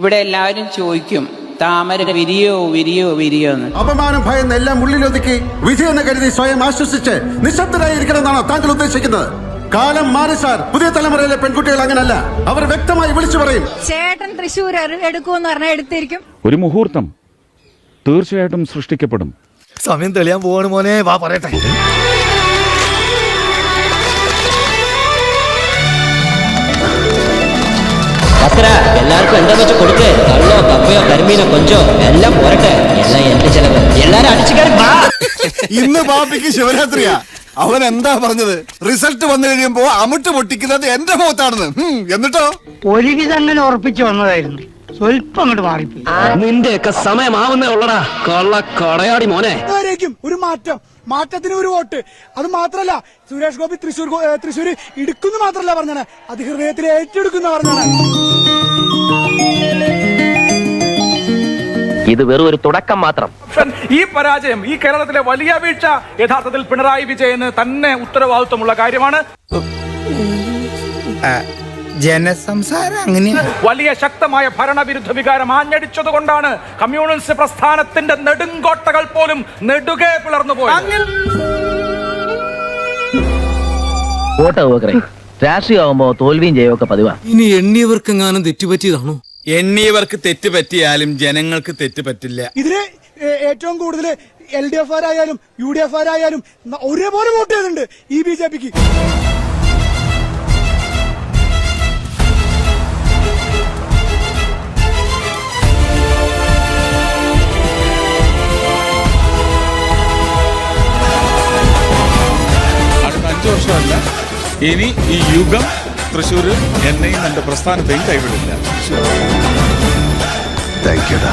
ഇവിടെ എല്ലാവരും ചോദിക്കും താമര വിരിയോ വിരിയോ വിരിയോ എന്ന്. അപമാനം ഭയന്ന് എല്ലാം ഉള്ളിലൊതുക്കി വിധിയെന്ന് കരുതി സ്വയം ആശ്വസിച്ച് നിശബ്ദരായിരിക്കണമെന്നാണോ താങ്കൾ ഉദ്ദേശിക്കുന്നത്? കാലം മാറി സാർ. പുതിയ തലമുറയിലെ പെൺകുട്ടികൾ അങ്ങനല്ല. അവർ വ്യക്തമായി വിളിച്ചു പറയും. ചേട്ടൻ തൃശ്ശൂർ എടുക്കുമെന്ന് പറഞ്ഞാൽ എടുത്തിരിക്കും. ഒരു മുഹൂർത്തം തീർച്ചയായിട്ടും സൃഷ്ടിക്കപ്പെടും. സമയം തെളിയാൻ പോവാണ് മോനെ. വാ പറയട്ടെ. അത്ര എല്ലാവർക്കും എന്താ വെച്ച് കൊടുക്ക്? കള്ളോ കപ്പയോ കരിമീനോ കൊഞ്ചോ എല്ലാം പോരട്ടെ. എല്ലാം എന്റെ ചെലവ്. എല്ലാരും അടിച്ചു ഇന്ന് പാപ്പിക്ക് ശിവരാത്രിയാ. അവൻ എന്താ പറഞ്ഞത്? റിസൾട്ട് വന്നു കഴിയുമ്പോ അമിട്ട് പൊട്ടിക്കുന്നത് എന്റെ മുഖത്താണെന്ന്. എന്നിട്ടോ? ഒരുവിധം അങ്ങനെ ഉറപ്പിച്ചു വന്നതായിരുന്നു. സ്വല്പം അങ്ങോട്ട് മാറിപ്പോയി. നിന്റെയൊക്കെ സമയമാവുന്നേ ഉള്ളടാ. കള്ള കടയാടി മോനെ. ആരേക്കും ഒരു മാറ്റം. മാറ്റത്തിന് ഒരു വോട്ട്. അത് മാത്രല്ല സുരേഷ് ഗോപി തൃശൂർ തൃശൂർ ഇടുക്കുന്നു മാത്രല്ല പറഞ്ഞാണ് അത് ഹൃദയത്തിൽ ഏറ്റെടുക്കുന്ന പറഞ്ഞാണ് ഇത് വെറും ഒരു തുടക്കം മാത്രം. ഈ പരാജയം ഈ കേരളത്തിലെ വലിയ വീഴ്ച യഥാർത്ഥത്തിൽ പിണറായി വിജയന് തന്നെ ഉത്തരവാദിത്വമുള്ള കാര്യമാണ്. ജനസംസാരം അങ്ങനെയാണ് വലിയ ശക്തമായ ഭരണവിരുദ്ധ വികാരം ആഞ്ഞടിച്ചത് കൊണ്ടാണ് കമ്മ്യൂണിസ്റ്റ് പ്രസ്ഥാനത്തിന്റെ നെടുങ്കോട്ടകൾ പോലും നെടുകെ പിളർന്നു പോയത്. വോട്ട് രാഷ്ട്രീയമാകുമ്പോ തോൽവിയും ജയമൊക്കെ പതിവാ. ഇനി എണ്ണിയവർക്കെങ്ങാനും തെറ്റുപറ്റിയതാണോ? എണ്ണിയവർക്ക് തെറ്റ് പറ്റിയാലും ജനങ്ങൾക്ക് തെറ്റ് പറ്റില്ല ഇതിൽ ഏറ്റവും കൂടുതൽ എൽ ഡി എഫ് ആരായാലും യു ഡി എഫ് ആരായാലും ഒരേപോലെ വോട്ട് ചെയ്യുന്നുണ്ട് ഈ ബി ജെ പിക്ക്. വർഷമല്ല ഇനി ഈ യുഗം തൃശ്ശൂർ എന്നെയും എന്റെ പ്രസ്ഥാനത്തെയും കൈവിടില്ല. താങ്ക് യുടാ